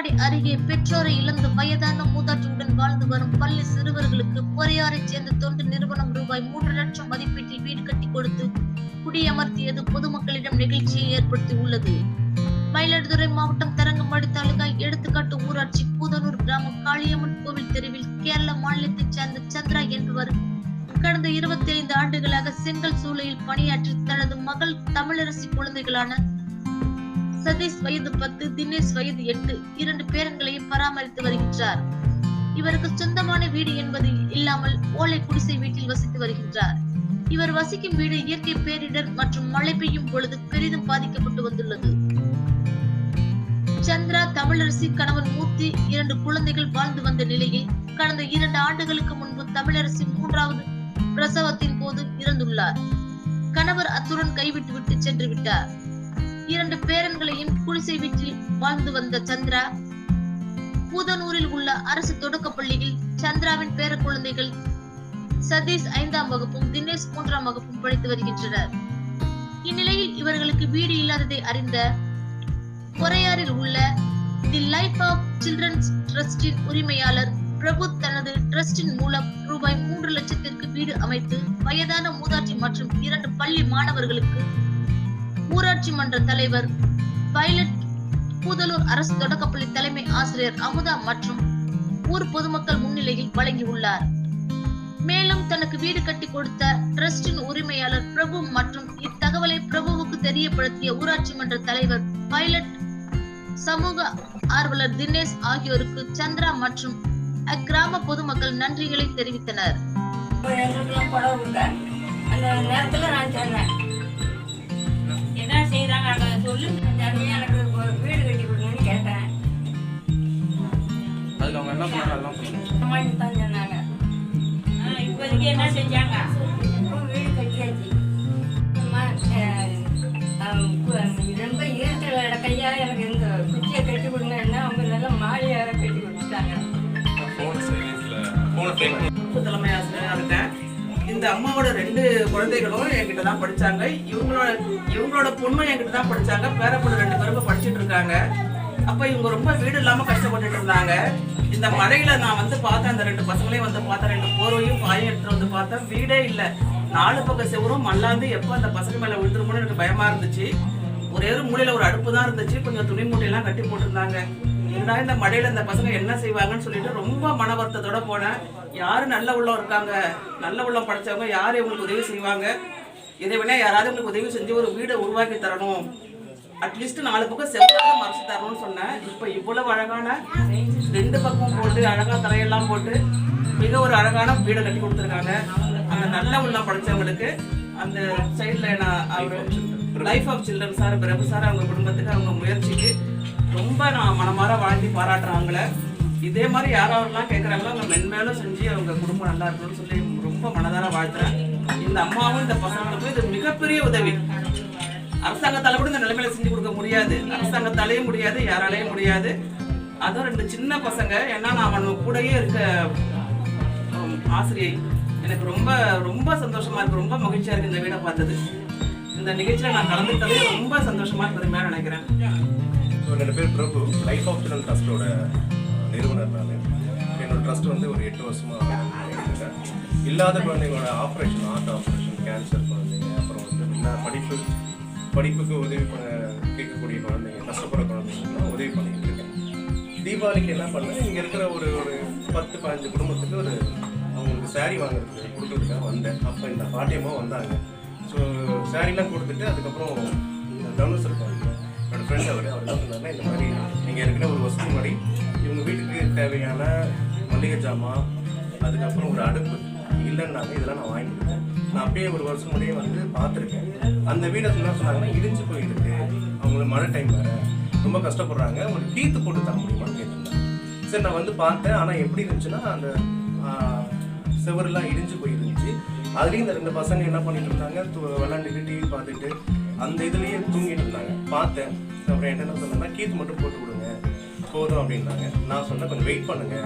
எடப்பாடி அருகே பெற்றோரை இழந்து வயதான மூதாட்டியுடன் வாழ்ந்து வரும் பள்ளி சிறுவர்களுக்கு பொறையாரைச் சேர்ந்த தொண்டு நிறுவனம் ரூபாய் மூன்று லட்சம் மதிப்பீட்டில் வீடு கட்டி கொடுத்து குடியமர்த்தியது பொதுமக்களிடம் நிகழ்ச்சியை ஏற்படுத்தி உள்ளது மயிலாடுதுறை மாவட்டம் தரங்கம்பாடி தாலுகா எடுத்துக்காட்டு ஊராட்சி பூதனூர் கிராமம் காளியம்மன் கோவில் தெருவில் கேரள மாநிலத்தைச் சேர்ந்த சந்திரா என்பவர் கடந்த இருபத்தி ஐந்து ஆண்டுகளாக செங்கல் சூளையில் பணியாற்றி தனது மகள் தமிழரசி குழந்தைகளான சதீஷ் வயது பத்து தினேஷ் வயது எட்டு இரண்டு பேரன்களையும் பராமரித்து வருகின்றார். இவருக்கு சொந்தமான வீடு என்பது இல்லாமல் ஓலை குடிசை வீட்டில் வசித்து வருகின்றார். இவர் வசிக்கும் வீடு இயற்கை பேரிடர் மற்றும் மழை பெய்யும் பொழுது பெரிதும் பாதிக்கப்பட்டு வந்துள்ளது. சந்திரா தமிழரசி கணவன் மூர்த்தி இரண்டு குழந்தைகள் வாழ்ந்து வந்த நிலையில் கடந்த இரண்டு ஆண்டுகளுக்கு முன்பு தமிழரசி மூன்றாவது பிரசவத்தின் போது இறந்துள்ளார். கணவர் அத்துடன் கைவிட்டு விட்டு சென்று விட்டார். இரண்டு பேரன்களையும் குடிசை வீட்டில் வாழ்ந்து வந்த சந்திரா பூதனூரில் உள்ள அரசு தொடக்க பள்ளியில் சந்திராவின் பேர குழந்தைகள் சதீஷ் ஐந்தாம் வகுப்பும் தினேஷ் மூன்றாம் வகுப்பும் படித்து வருகின்றனர். இந்நிலையில் இவர்களுக்கு வீடு இல்லாததை அறிந்த பொறையாறில் உள்ள தி லைஃப் ஆஃப் சில்ட்ரன்ஸ் ட்ரஸ்டின் உரிமையாளர் பிரபு தனது ட்ரஸ்டின் மூலம் ரூபாய் மூன்று லட்சத்திற்கு வீடு அமைத்து வயதான மூதாட்டி மற்றும் இரண்டு பள்ளி மாணவர்களுக்கு ஊராட்சி மன்ற தலைவர் பைலட் பூதலூர் அரசு தொடக்கப்பள்ளி தலைமை ஆசிரியர் அமுதா மற்றும் ஊர் பொதுமக்கள் முன்னிலையில் வழங்கியுள்ளார். மேலும் தனக்கு வீடு கட்டி கொடுத்த டிரஸ்டின் உரிமையாளர் பிரபு மற்றும் இத்தகவலை பிரபுவுக்கு தெரியப்படுத்திய ஊராட்சி மன்ற தலைவர் பைலட் சமூக ஆர்வலர் தினேஷ் ஆகியோருக்கு சந்திரா மற்றும் அக்கிராம பொதுமக்கள் நன்றிகளை தெரிவித்தனர். அந்த நான் சொன்னேன். என்ன செய்கிறாங்க அதை சொல்லு எனக்கு ஒரு வீடு கட்டி கொடுங்கன்னு கேட்டேன். அதுக்கு அவங்க என்ன பண்ணாங்க? சொன்னாங்க இப்போதைக்கு என்ன செஞ்சாங்க? வீடு கட்டியாச்சு. ரொம்ப இருக்கிற இடக்கையா எனக்கு இந்த குச்சியை கட்டி கொடுங்கன்னா அவங்க நல்லா மாலையாக கட்டி கொடுத்துட்டாங்க. சைலன்ஸில் ஃபோனை இந்த அம்மாவோட ரெண்டு குழந்தைகளும் என்கிட்ட தான் படிச்சாங்க. இவங்களோட இவங்களோட பொண்ணும் என்கிட்ட தான் படிச்சாங்க. பேர ரெண்டு பேரும் படிச்சுட்டு இருக்காங்க. அப்ப இவங்க ரொம்ப வீடு இல்லாம கஷ்டப்பட்டுட்டு இருந்தாங்க. இந்த மழையில நான் வந்து பார்த்தேன் அந்த ரெண்டு பசங்களையும் வந்து பார்த்தேன். ரெண்டு போர்வையும் பாயும் எடுத்துட்டு வந்து பார்த்தேன். வீடே இல்லை. நாலு பக்கம் செவரும் மல்லாந்து எப்போ அந்த பசங்க மேல விழுந்துருமோன்னு எனக்கு பயமா இருந்துச்சு. ஒரே ஒரு மூலையில ஒரு அடுப்பு தான் இருந்துச்சு. கொஞ்சம் துணி மூட்டையெல்லாம் கட்டி போட்டிருந்தாங்க. என்னடா இந்த மழையில இந்த பசங்க என்ன செய்வாங்கன்னு சொல்லிட்டு ரொம்ப மன வருத்தத்தோட போனேன். யாரு நல்ல உள்ளம் இருக்காங்க நல்ல உள்ளம் படிச்சவங்க யாரு இவங்களுக்கு உதவி செய்வாங்க? இதை விட யாராவது உங்களுக்கு உதவி செஞ்சு ஒரு வீடை உருவாக்கி தரணும். அட்லீஸ்ட் நாலு பக்கம் செவ்வாய் மறைச்சு தரணும்னு சொன்னேன். இப்போ இவ்வளவு அழகான ரெண்டு பக்கம் போட்டு அழகா தரையெல்லாம் போட்டு மிக ஒரு அழகான வீடை கட்டி கொடுத்துருக்காங்க. அந்த நல்ல உள்ளம் படிச்சவங்களுக்கு அந்த சைடில் நான் அவர் life of children sir Prabhu sir அவங்க குடும்பத்துக்கு அவங்க முயற்சிக்கு ரொம்ப நான் மனமார வாழ்த்தி பாராட்டுறாங்களே இதே மாதிரி யாரெல்லாம் கேட்குறாங்களோ அவங்க மென்மேலும் செஞ்சு அவங்க குடும்பம் நல்லா இருக்கணும்னு சொல்லி ரொம்ப மனதார வாழ்த்துறேன். இந்த அம்மாவும் இந்த பசங்களுக்கும் இது மிகப்பெரிய உதவி. அரசாங்கத்தால கூட இந்த நிலைமையில செஞ்சு கொடுக்க முடியாது. அரசாங்கத்தாலேயும் முடியாது யாராலையும் முடியாது. அதுவும் ரெண்டு சின்ன பசங்க. ஏன்னா நான் அவன் கூடயே இருக்க ஆசிரியை. எனக்கு ரொம்ப ரொம்ப சந்தோஷமா இருக்கு. ரொம்ப மகிழ்ச்சியா இருக்கு இந்த வீடை பார்த்தது. இந்த நிகழ்ச்சியில நான் கலந்துக்கிட்டதே ரொம்ப சந்தோஷமா பெருமையா நினைக்கிறேன். ஸோ என்னோட பேர் பிரபு. லைஃப் ஆஃப் சில்ட்ரன் ட்ரஸ்ட்டோட நிறுவனர் நான் என்னோட ட்ரஸ்ட் வந்து ஒரு எட்டு வருஷமாக இல்லாத குழந்தைங்களோட ஆப்ரேஷன் ஹார்ட் ஆப்ரேஷன் கேன்சர் குழந்தைங்க அப்புறம் வந்து என்ன படிப்பு படிப்புக்கு உதவி பண்ண கேட்கக்கூடிய குழந்தைங்க கஷ்டப்படுற குழந்தைங்கலாம் உதவி பண்ணிக்கிட்டு இருக்கேன். தீபாவளிக்கு என்ன பண்ணேன் இங்கே இருக்கிற ஒரு ஒரு பத்து பதினஞ்சு குடும்பத்துக்கு ஒரு அவங்களுக்கு சாரி வாங்குறதுக்கு கொடுக்கறதுக்காக வந்தேன். அப்போ இந்த பாட்டியமாக வந்தாங்க. ஸோ சாரிலாம் கொடுத்துட்டு அதுக்கப்புறம் தனுஷ் இருப்பாங்க என்னோட ஃப்ரெண்ட் அவர் அவர் என்ன சொன்னார்னா இந்த மாதிரி நீங்கள் ஏற்கனவே ஒரு வசதி மாதிரி இவங்க வீட்டுக்கு தேவையான மளிகை ஜாமான் அதுக்கப்புறம் ஒரு அடுப்பு இல்லைன்னாங்க இதெல்லாம் நான் வாங்கிட்டேன் நான் அப்படியே ஒரு வருஷம் முறையே வந்து பார்த்துருக்கேன். அந்த வீடு என்ன சொன்னாங்கன்னா இடிஞ்சு போயிருக்கு அவங்களுக்கு மழை டைம் வேறு. ரொம்ப கஷ்டப்படுறாங்க. ஒரு டீத்து போட்டு தர முடியுமான்னு கேட்டிருந்தேன். சரி நான் வந்து பார்த்தேன். ஆனால் எப்படி இருந்துச்சுன்னா அந்த செவரெல்லாம் இடிஞ்சு போயிருக்கு அதுலேயும் இந்த ரெண்டு பசங்க என்ன பண்ணிட்டு இருந்தாங்க தூ விளாண்டுட்டு டிவி பார்த்துட்டு அந்த இதுலேயே தூங்கிட்டு இருந்தாங்க பார்த்தேன். அப்புறம் என்ன சொன்னேன்னா கீத்து மட்டும் போட்டு விடுங்க. போதும் அப்படின்னாங்க. நான் சொன்னேன் கொஞ்சம் வெயிட் பண்ணுங்க.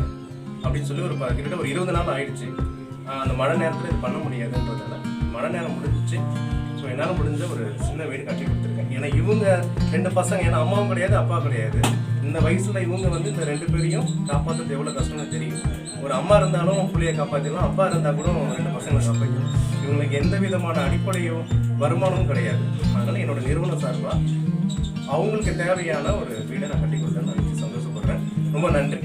அப்படின்னு சொல்லி ஒரு ப- கிட்டத்தட்ட ஒரு இருபது நாள் ஆயிடுச்சு. அந்த மழை நேரத்தில் இது பண்ண முடியாதுன்றதால மழை நேரம் முடிஞ்சிச்சு. ஸோ என்னால் முடிஞ்ச ஒரு சின்ன வீடு கட்டி கொடுத்துருக்கேன். ஏன்னா இவங்க ரெண்டு பசங்க ஏன்னா அம்மாவும் கிடையாது அப்பா கிடையாது. இந்த வயசில் இவங்க வந்து இந்த ரெண்டு பேரையும் காப்பாற்றுறது எவ்வளோ கஷ்டம்னு தெரியும். ஒரு அம்மா இருந்தாலும் புள்ளையை காப்பாற்றிடலாம் அப்பா இருந்தால் கூட ரெண்டு பசங்களை காப்பாற்றலாம் இவங்களுக்கு எந்த விதமான அடிப்படையோ வருமானமும் கிடையாது. அதனால் என்னோட நிறுவனம் சார்பாக அவங்களுக்கு தேவையான ஒரு வீடை நான் கட்டி கொடுத்தேன் நினச்சி சந்தோஷப்படுறேன். ரொம்ப நன்றி.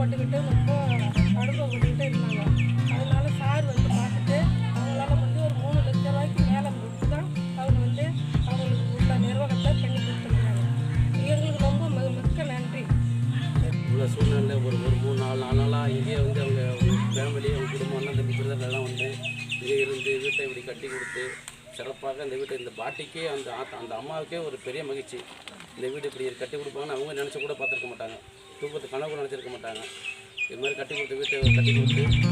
போட்டுக்கிட்டு ரொம்ப கடுப்பை போட்டுக்கிட்டு இருந்தாங்க. அதனால சார் வந்து பார்த்துட்டு அவங்களால வந்து ஒரு மூணு லட்ச ரூபாய்க்கு மேலே கொடுத்து தான் அவங்க வந்து அவங்களுக்கு உள்ள நிர்வாகத்தை பண்ணி கொடுத்துருக்காங்க. எங்களுக்கு ரொம்ப மிக்க நன்றி. உள்ள சூழ்நிலை ஒரு ஒரு மூணு நாலு நாலு நாளாக இங்கேயே வந்து அவங்க ஃபேமிலி அவங்க குடும்பம் அண்ணன் தம்பி பிரதர் வந்து இங்கே இருந்து வீட்டை இப்படி கட்டி கொடுத்து சிறப்பாக இந்த வீட்டை இந்த பாட்டிக்கே அந்த அந்த அம்மாவுக்கே ஒரு பெரிய மகிழ்ச்சி. இந்த வீடு இப்படி கட்டி கொடுப்பாங்கன்னு அவங்க நினச்சி கூட பார்த்துருக்க மாட்டாங்க. தூக்கத்தை கனவு நினச்சிருக்க மாட்டாங்க. இது மாதிரி கட்டி கொடுத்து வீட்டை கட்டி கொடுத்து